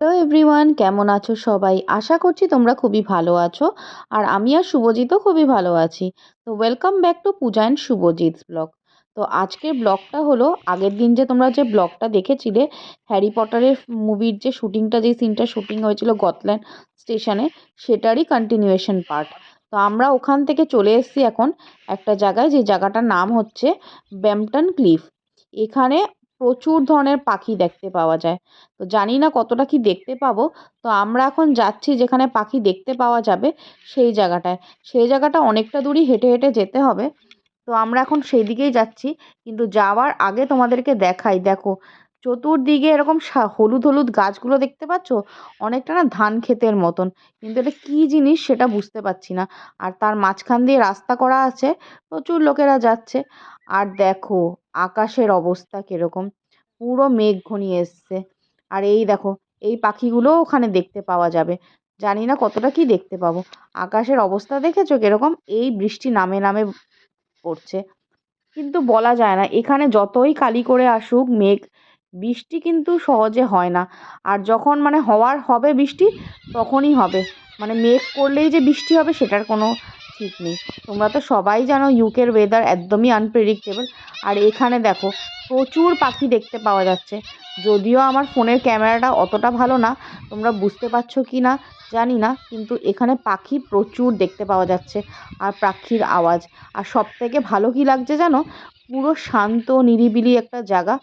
Hello everyone, কেমন আছো সবাই? আশা করছি তোমরা খুবই ভালো আছো আর আমি আর শুভজিৎও খুবই ভালো আছি। তো welcome back to Puja and Subhajit's blog তো আজকের ব্লগটা হলো, আগের দিন যে তোমরা যে ব্লগটা দেখেছিলে, হ্যারি পটারের মুভির যে শুটিংটা যে সিনটা শুটিং হয়েছিল গতল্যান্ড স্টেশনে, সেটারই কন্টিনিউয়েশন পার্ট তো আমরা ওখান থেকে চলে এসেছি এখন একটা জায়গায়, যে জায়গাটার নাম হচ্ছে ব্যাম্পটন ক্লিফ এখানে প্রচুর ধরনের পাখি দেখতে পাওয়া যায়। তো জানি না কতটা কি দেখতে পাবো। তো আমরা এখন যাচ্ছি যেখানে পাখি দেখতে পাওয়া যাবে, সেই জায়গাটায়। সেই জায়গাটা অনেকটা দূরই হেঁটে হেঁটে যেতে হবে। তো আমরা এখন সেই দিকেই যাচ্ছি। কিন্তু যাওয়ার আগে তোমাদেরকে দেখাই, দেখো। চতুর্দিকে এরকম সা- হলুদ হলুদ গাছগুলো দেখতে পাচ্ছ? অনেকটা না ধান ক্ষেতের মতন। কিন্তু এটা কী জিনিস সেটা বুঝতে পারছি না। আর তার মাঝখান দিয়ে রাস্তা করা আছে, প্রচুর লোকেরা যাচ্ছে। আর দেখো, আকাশের অবস্থা কীরকম। পুরো মেঘ ঘনিয়ে এসছে। আর এই দেখো, এই পাখিগুলোও ওখানে দেখতে পাওয়া যাবে। জানি না কতটা কি দেখতে পাবো। আকাশের অবস্থা দেখেছ কীরকম? এই বৃষ্টি নামে নামে পড়ছে। কিন্তু বলা যায় না। এখানে যতই কালি করে আসুক, মেঘ বৃষ্টি কিন্তু সহজে হয় না। আর যখন মানে হওয়ার হবে বৃষ্টি, তখনই হবে। মানে মেঘ করলেই যে বৃষ্টি হবে, সেটার কোনো ঠিক নেই। তোমরা তো সবাই জানো ইউকের ওয়েদার একদমই আনপ্রেডিক্টেবল আর এখানে দেখো, প্রচুর পাখি দেখতে পাওয়া যাচ্ছে। যদিও আমার ফোনের ক্যামেরাটা অতটা ভালো না, তোমরা বুঝতে পারছ কি না জানি না, কিন্তু এখানে পাখি প্রচুর দেখতে পাওয়া যাচ্ছে আর পাখির আওয়াজ। আর সব থেকে ভালো কী লাগছে জানো? পুরো শান্ত, নিরিবিলি একটা জায়গা,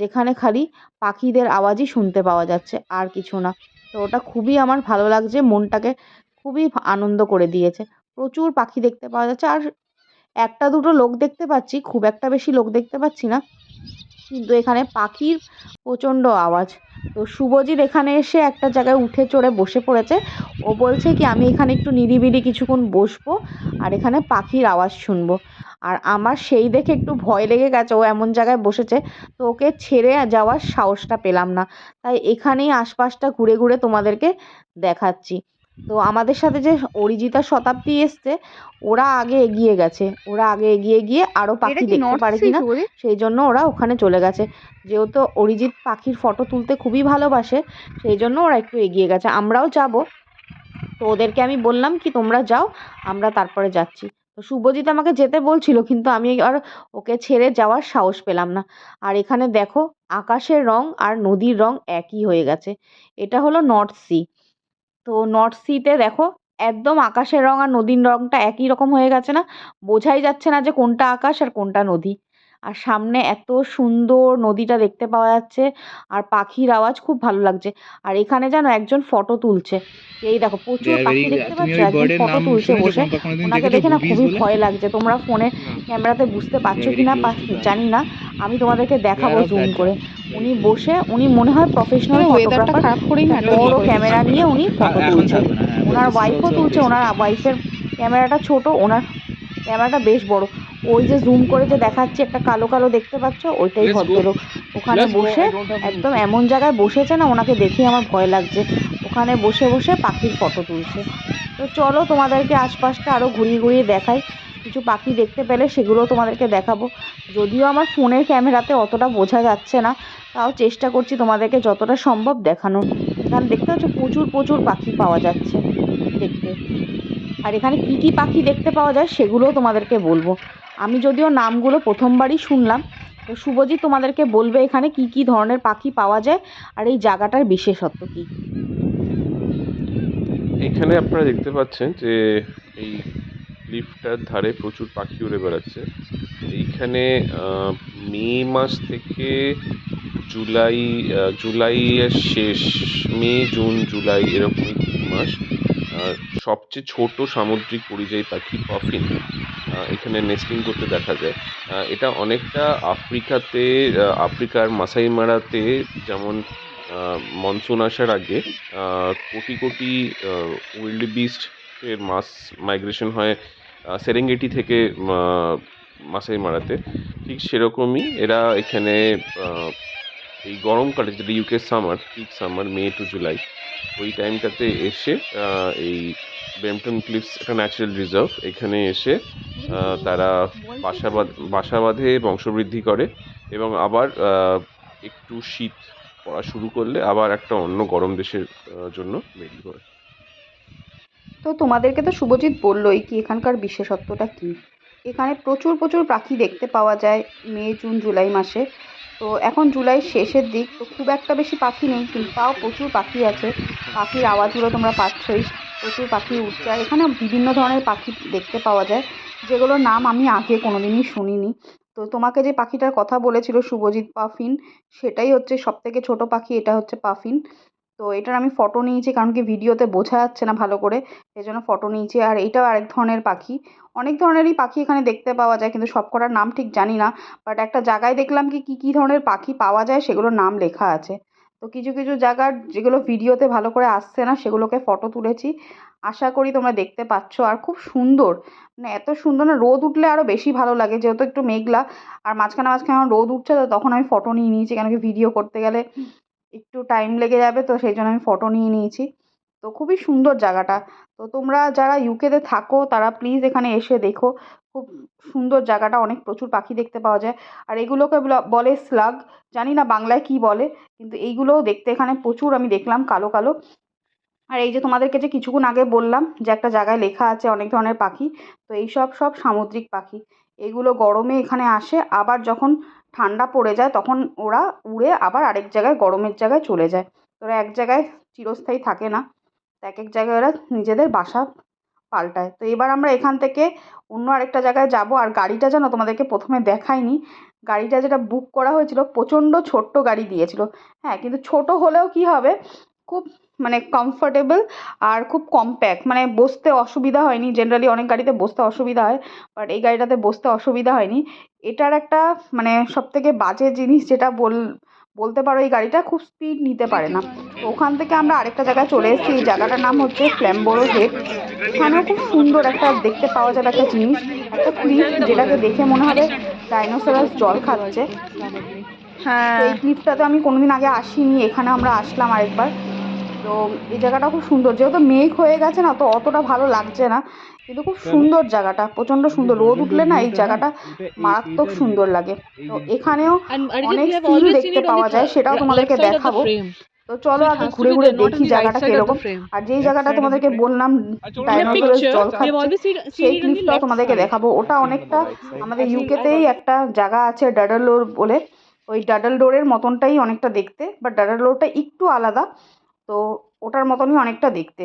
যেখানে খালি পাখিদের আওয়াজই শুনতে পাওয়া যাচ্ছে আর কিছু না। তো ওটা খুবই আমার ভালো লাগছে, মনটাকে খুবই আনন্দ করে দিয়েছে। প্রচুর পাখি দেখতে পাওয়া যাচ্ছে। আর একটা দুটো লোক দেখতে পাচ্ছি, খুব একটা বেশি লোক দেখতে পাচ্ছি না। কিন্তু এখানে পাখির প্রচণ্ড আওয়াজ। তো শুভজিৎ এখানে এসে একটা জায়গায় উঠে চড়ে বসে পড়েছে। ও বলছে কি, আমি এখানে একটু নিরিবিলি কিছুক্ষণ বসবো আর এখানে পাখির আওয়াজ শুনব। আর আমার সেই দেখে একটু ভয় লেগে গেছে, ও এমন জায়গায় বসেছে। তো ওকে ছেড়ে যাওয়ার সাহসটা পেলাম না। তাই এখানেই আশপাশটা ঘুরে ঘুরে তোমাদেরকে দেখাচ্ছি। তো আমাদের সাথে যে অরিজিতা শতাব্দী এসছে ওরা আগে এগিয়ে গেছে। ওরা আগে এগিয়ে গিয়ে আরও পাখি দেখতে পারে কিনা সেই জন্য ওরা ওখানে চলে গেছে। যেহেতু অরিজিৎ পাখির ফটো তুলতে খুবই ভালোবাসে সেই জন্য ওরা একটু এগিয়ে গেছে। আমরাও যাব। তো ওদেরকে আমি বললাম কি তোমরা যাও আমরা তারপরে যাচ্ছি। তো শুভজিৎ আমাকে যেতে বলছিল কিন্তু আমি আর ওকে ছেড়ে যাওয়ার সাহস পেলাম না। আর এখানে দেখো আকাশের রং আর নদীর রং একই হয়ে গেছে। এটা হলো নর্থ সি তো নর্থ সিতে দেখো, একদম আকাশের রং আর নদীর রংটা একই রকম হয়ে গেছে না? বোঝাই যাচ্ছে না যে কোনটা আকাশ আর কোনটা নদী। আর সামনে এত সুন্দর নদীটা দেখতে পাওয়া যাচ্ছে আর পাখির আওয়াজ খুব ভালো লাগছে। আর এখানে যেন একজন ফটো তুলছে। এই দেখো প্রচুর পাখি দেখতে পাচ্ছ একজন ফটো তুলছে বসে। ওনাকে দেখে না খুবই ভয় লাগছে। তোমরা ফোনে ক্যামেরাতে বুঝতে পারছ কি না জানি না। আমি তোমাদেরকে দেখাবো জুম করে। উনি বসে উনি মনে হয় প্রফেশনাল খারাপ করেই না বড় ক্যামেরা নিয়ে উনি ফটো তুলছে। ওনার ওয়াইফও তুলছে ওনার ওয়াইফের ক্যামেরাটা ছোট ওনার ক্যামেরাটা বেশ বড়। ওই যে জুম করে যে দেখাচ্ছে একটা কালো কালো দেখতে পাচ্ছ? ওইটাই ভদ্রলোক। ওখানে বসে একদম এমন জায়গায় বসেছে না ওনাকে দেখেই আমার ভয় লাগছে। ওখানে বসে বসে পাখির ফটো তুলছে। তো চলো তোমাদেরকে আশপাশটা আরও ঘুরিয়ে ঘুরিয়ে দেখাই। কিছু পাখি দেখতে পেলে সেগুলোও তোমাদেরকে দেখাবো। যদিও আমার ফোনের ক্যামেরাতে অতটা বোঝা যাচ্ছে না তাও চেষ্টা করছি তোমাদেরকে যতটা সম্ভব দেখানোর। এখানে দেখতে পাচ্ছ প্রচুর প্রচুর পাখি পাওয়া যাচ্ছে দেখতে। আর এখানে কি কি পাখি দেখতে পাওয়া যায় সেগুলোও তোমাদেরকে বলব। আমি যদিও নামগুলো প্রথমবারই শুনলাম, তো শুভজিৎ তোমাদেরকে বলবে এখানে কি কি ধরনের পাখি পাওয়া যায় আর এই জায়গাটার বিশেষত্ব কী? এখানে আপনারা দেখতে পাচ্ছেন যে এই লিফটটার ধারে প্রচুর পাখি উড়ে বেড়াচ্ছে। এইখানে মে মাস থেকে জুলাই জুলাইয়ের শেষ, মে, জুন, জুলাই এরকম মাস। সবচেয়ে ছোট সামুদ্রিক পরিযায়ী পাখি আহ, এখানে নেস্টিং করতে দেখা যায়। এটা অনেকটা আফ্রিকাতে আফ্রিকার মাসাই মারাতে যেমন মনসুন আসার আগে কোটি কোটি উইল্ড বিস্ট এর মাস মাইগ্রেশন হয় সেরেঙ্গেটি থেকে মাসাই মারাতে। ঠিক সেরকমই এরা এখানে এই গরমকালে যেটা UK summer peak summer May to July ওই টাইমটাতে এসে এই ব্যাম্পটন ক্লিফস একটা ন্যাচারাল রিজার্ভ এখানে এসে তারা বাসা বাসা বাঁধে বংশবৃদ্ধি করে এবং আবার একটু শীত পড়া শুরু করলে আবার একটা অন্য গরম দেশের জন্য বেরিয়ে পড়ে। তো তোমাদেরকে তো শুভজিৎ বললোই কি এখানকার বিশেষত্বটা কি? এখানে প্রচুর প্রচুর পাখি দেখতে পাওয়া যায় মে, জুন, জুলাই মাসে। তো এখন জুলাই শেষের দিক, তো খুব একটা বেশি পাখি নেই, কিন্তু তাও প্রচুর পাখি আছে। পাখির আওয়াজগুলো তোমরা পাচ্ছই, প্রচুর পাখি উঠছে এখানে বিভিন্ন ধরনের পাখি দেখতে পাওয়া যায়, যেগুলোর নাম আমি আগে কোনোদিনই শুনিনি। তো তোমাকে যে পাখিটার কথা বলেছিল, শুভজিৎ পাফিন, সেটাই হচ্ছে সবথেকে ছোট পাখি, এটা হচ্ছে পাফিন। তো এটার আমি ফটো নিয়েছি কারণ কি ভিডিওতে বোঝা যাচ্ছে না ভালো করে এই জন্য ফটো নিয়েছি। আর এইটাও আরেক ধরনের পাখি। অনেক ধরনেরই পাখি এখানে দেখতে পাওয়া যায়, কিন্তু সব কটার নাম ঠিক জানি না। বাট একটা জায়গায় দেখলাম কি, কী কী ধরনের পাখি পাওয়া যায় সেগুলোর নাম লেখা আছে। তো কিছু কিছু জায়গার যেগুলো ভিডিওতে ভালো করে আসছে না, সেগুলোকে ফটো তুলেছি। আশা করি তোমরা দেখতে পাচ্ছ। আর খুব সুন্দর মানে এত সুন্দর না, রোদ উঠলে আরও বেশি ভালো লাগে। যেহেতু একটু মেঘলা, আর মাঝখানে মাঝখানে আমার রোদ উঠছে, তো তখন আমি ফটো নিয়ে নিয়েছি। কেন কি ভিডিও করতে গেলে একটু টাইম লেগে যাবে, তো সেই জন্য আমি ফটো নিয়ে নিয়েছি। তো খুবই সুন্দর জায়গাটা। তো তোমরা যারা ইউকেতে থাকো, তারা প্লিজ এখানে এসে দেখো। খুব সুন্দর জায়গাটা, অনেক প্রচুর পাখি দেখতে পাওয়া যায়। আর এগুলোকে বলে স্লাগ জানি না বাংলায় কী বলে, কিন্তু এইগুলোও দেখতে এখানে প্রচুর আমি দেখলাম, কালো কালো। আর এই যে তোমাদেরকে যে কিছুক্ষণ আগে বললাম যে একটা জায়গায় লেখা আছে অনেক ধরনের পাখি, তো এই সব সব সামুদ্রিক পাখি। এগুলো গরমে এখানে আসে। আবার যখন ঠান্ডা পড়ে যায়, তখন ওরা উড়ে আবার আরেক জায়গায়, গরমের জায়গায় চলে যায়। ওরা এক জায়গায় চিরস্থায়ী থাকে না এক এক জায়গায় ওরা নিজেদের বাসা পাল্টায়। তো এবার আমরা এখান থেকে অন্য আরেকটা জায়গায় যাব, আর গাড়িটা যেন তোমাদেরকে প্রথমে দেখাইনি, গাড়িটা যেটা বুক করা হয়েছিল, প্রচণ্ড ছোট্ট গাড়ি দিয়েছিল। হ্যাঁ কিন্তু ছোট হলেও কি হবে, খুব মানে কমফোর্টেবল আর খুব কম্প্যাক্ট মানে বসতে অসুবিধা হয়নি। জেনারেলি অনেক গাড়িতে বসতে অসুবিধা হয় বাট এই গাড়িটাতে বসতে অসুবিধা হয়নি। এটার একটা মানে সবথেকে বাজে জিনিস যেটা বল বলতে পারো এই গাড়িটা খুব স্পিড নিতে পারে না। তো ওখান থেকে আমরা আরেকটা জায়গায় চলে এসেছি। এই জায়গাটার নাম হচ্ছে ফ্ল্যাম্বোরো হেড এখানেও খুব সুন্দর একটা দেখতে পাওয়া যাবে একটা জিনিস। একটা ক্লিফ যেটাকে দেখে মনে হবে ডাইনোসরাস জল খাচ্ছে। হ্যাঁ। এই ক্লিপটাতে আমি কোনোদিন আগে আসিনি। এখানে আমরা আসলাম আরেকবার। তো এই জায়গাটা খুব সুন্দর। যেহেতু মেঘ হয়ে গেছে না তো অতটা ভালো লাগছে না। কিন্তু খুব সুন্দর জায়গাটা প্রচণ্ড সুন্দর। রোদ উঠলে না এই জায়গাটা মারাত্মক সুন্দর লাগে। তো এখানেও অনেক always দেখতে পাওয়া যায় সেটাও তোমাদেরকে দেখাবো। তো চলো আগে ঘুরে ঘুরে দেখি জায়গাটা কীরকম আর যেই জায়গাটা তোমাদেরকে বললাম ডাইনোসরের জল খাচ্ছে সেই ক্লিপটাও তোমাদেরকে দেখাবো। ওটা অনেকটা আমাদের ইউকেতেই একটা জায়গা আছে ডাডালোর বলে। ওই ডাডাল ডোরের মতনটাই অনেকটা দেখতে বাট ডাডাল ডোরটা একটু আলাদা। তো ওটার মতনই অনেকটা দেখতে।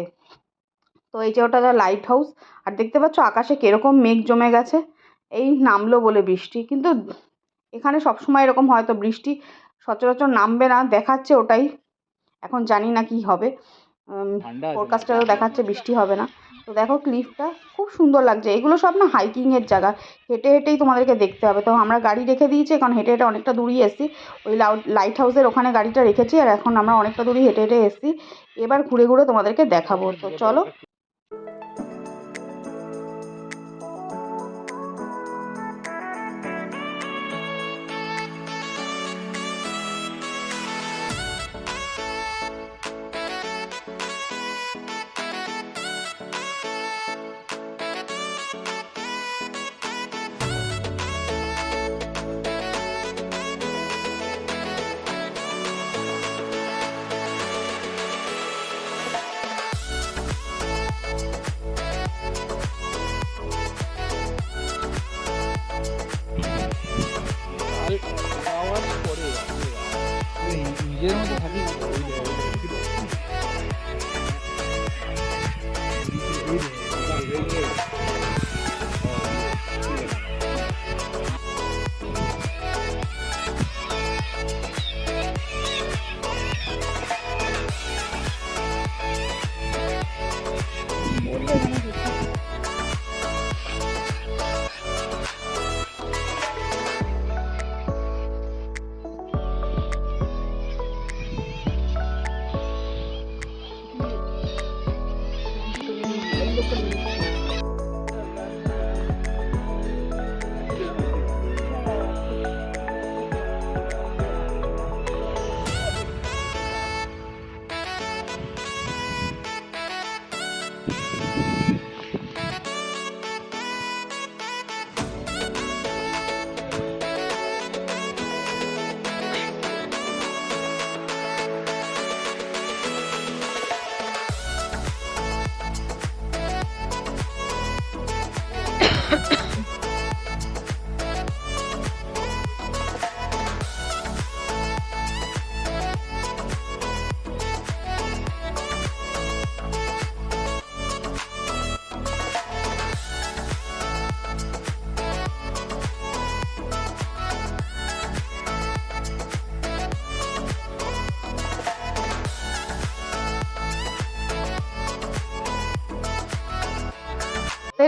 তো এই যে ওটা লাইট হাউস আর দেখতে পাচ্ছ আকাশে কীরকম মেঘ জমে গেছে? এই নামলো বলে বৃষ্টি কিন্তু এখানে সবসময় এরকম হয়তো বৃষ্টি সচরাচর নামবে না দেখাচ্ছে ওটাই। এখন জানি না কি হবে। ফোরকাস্টারও দেখাচ্ছে বৃষ্টি হবে না। তো দেখো ক্লিফটা খুব সুন্দর লাগছে। এগুলো সব না হাইকিংয়ের জায়গা। হেঁটে হেঁটেই তোমাদেরকে দেখতে হবে। তো আমরা গাড়ি রেখে দিয়েছি এখন হেঁটে হেঁটে অনেকটা দূরই এসেছি। ওই লাইট হাউসের ওখানে গাড়িটা রেখেছি, আর এখন আমরা অনেকটা দূরই হেঁটে হেঁটে এসেছি। এবার ঘুরে ঘুরে তোমাদেরকে দেখাবো। তো চলো। নিজের মধ্যে থাকি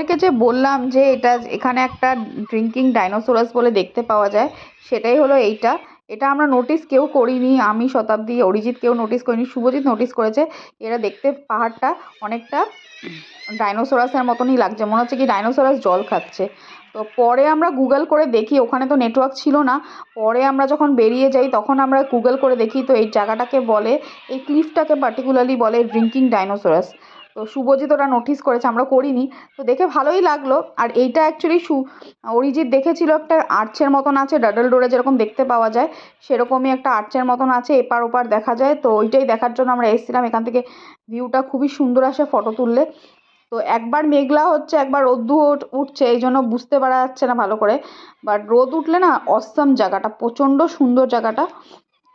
তাদেরকে যে বললাম যে এটা এখানে একটা ড্রিঙ্কিং ডাইনোসরাস বলে দেখতে পাওয়া যায়, সেটাই হলো এইটা। এটা আমরা নোটিস কেউ করিনি, আমি, শতাব্দী, অরিজিৎ কেউ নোটিস করিনি, শুভজিৎ নোটিস করেছে। এরা দেখতে পাহাড়টা অনেকটা ডাইনোসরাসের মতনই লাগছে, মনে হচ্ছে কি ডাইনোসরাস জল খাচ্ছে। তো পরে আমরা গুগল করে দেখি, ওখানে তো নেটওয়ার্ক ছিল না। পরে আমরা যখন বেরিয়ে যাই, তখন আমরা গুগল করে দেখি, তো এই জায়গাটাকে বলে, এই ক্লিফটাকে পার্টিকুলারলি বলে ড্রিঙ্কিং ডাইনোসরাস তো শুভজিৎ ওটা নোটিস করেছে, আমরা করিনি। তো দেখে ভালোই লাগল। আর এইটা অ্যাকচুয়ালি সু, অরিজিৎ দেখেছিল একটা আর্চের মতন আছে ডাডল ডোরে যেরকম দেখতে পাওয়া যায়, সেরকমই একটা আর্চের মতন আছে, এপার ওপার দেখা যায়। তো ওইটাই দেখার জন্য আমরা এসেছিলাম। এখান থেকে ভিউটা খুবই সুন্দর আসে ফটো তুললে। তো একবার মেঘলা হচ্ছে, একবার রোদ্দু উঠছে, এই জন্য বুঝতে পারা যাচ্ছে না ভালো করে। বাট রোদ উঠলে না অসম জায়গাটা, প্রচণ্ড সুন্দর জায়গাটা।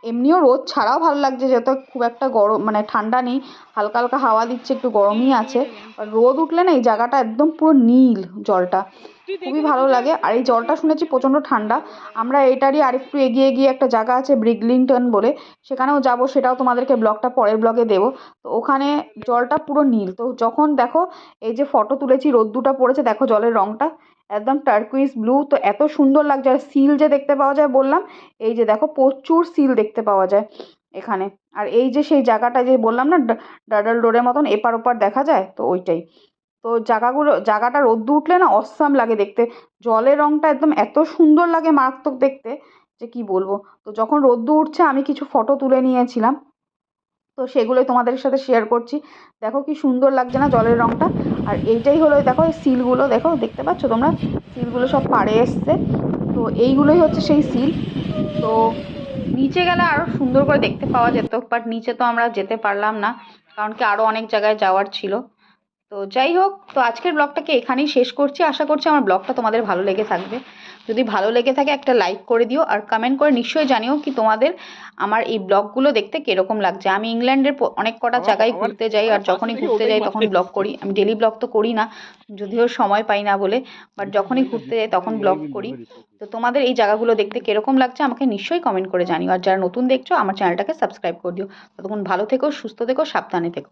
এমনিও রোদ ছাড়াও ভালো লাগছে, যেহেতু খুব একটা গরম মানে ঠান্ডা নেই। হালকা হালকা হাওয়া দিচ্ছে, একটু গরমই আছে। আর রোদ উঠলে না এই জায়গাটা একদম পুরো নীল জলটা। খুবই ভালো লাগে। আর এই জলটা শুনেছি প্রচণ্ড ঠান্ডা। আমরা এটারই আরেকটু এগিয়ে গিয়ে একটা জায়গা আছে ব্রিগলিংটন বলে। সেখানেও যাব, সেটাও তোমাদেরকে ব্লগটা পরের ব্লগে দেবো। তো ওখানে জলটা পুরো নীল। তো যখন দেখো, এই যে ফটো তুলেছি রোদ্দুটা পড়েছে, দেখো জলের রঙটা একদম টার্কুইজ ব্লু। তো এত সুন্দর লাগছে। আর সিল যে দেখতে পাওয়া যায় বললাম, এই যে দেখো প্রচুর সিল দেখতে পাওয়া যায়। এখানে। আর এই যে সেই জায়গাটা যে বললাম না ডাডল ডোরের মতন এপার ওপার দেখা যায়? তো ওইটাই। তো জায়গাগুলো, জায়গাটা রোদ্দু উঠলে না অসাম লাগে দেখতে। জলের রঙটা একদম এত সুন্দর লাগে মারাত্মক দেখতে যে কি বলব। তো যখন রোদ্দু উঠছে, আমি কিছু ফটো তুলে নিয়েছিলাম। তো সেগুলোই তোমাদের সাথে শেয়ার করছি। দেখো কি সুন্দর লাগছে না জলের রঙটা আর এইটাই হলো, দেখো এই সিলগুলো, দেখো, দেখতে পাচ্ছ তোমরা? সিলগুলো সব পাড়ে এসছে। তো এইগুলোই হচ্ছে সেই সিল। তো নিচে গেলে আরও সুন্দর করে দেখতে পাওয়া যেত বাট নিচে তো আমরা যেতে পারলাম না, কারণ কি আরও অনেক জায়গায় যাওয়ার ছিল। তো যাই হোক, তো আজকের ব্লগটাকে এখানেই শেষ করছি? আশা করছি আমার ব্লগটা তোমাদের ভালো লেগে থাকবে। যদি ভালো লেগে থাকে একটা লাইক করে দিও আর কমেন্ট করে নিশ্চয়ই জানিও কি তোমাদের আমার এই ব্লগগুলো দেখতে কীরকম লাগছে। আমি ইংল্যান্ডের অনেক কটা জায়গায় ঘুরতে যাই আর যখনই ঘুরতে যাই তখন ব্লগ করি। আমি ডেলি ব্লগ তো করি না যদিও সময় পাই না বলে বাট যখনই ঘুরতে যাই তখন ব্লগ করি। তো তোমাদের এই জায়গাগুলো দেখতে কীরকম লাগছে আমাকে নিশ্চয়ই কমেন্ট করে জানিও। আর যারা নতুন দেখছ আমার চ্যানেলটাকে সাবস্ক্রাইব করে দিও। ততক্ষণ ভালো থেকো সুস্থ থেকো সাবধানে থেকো।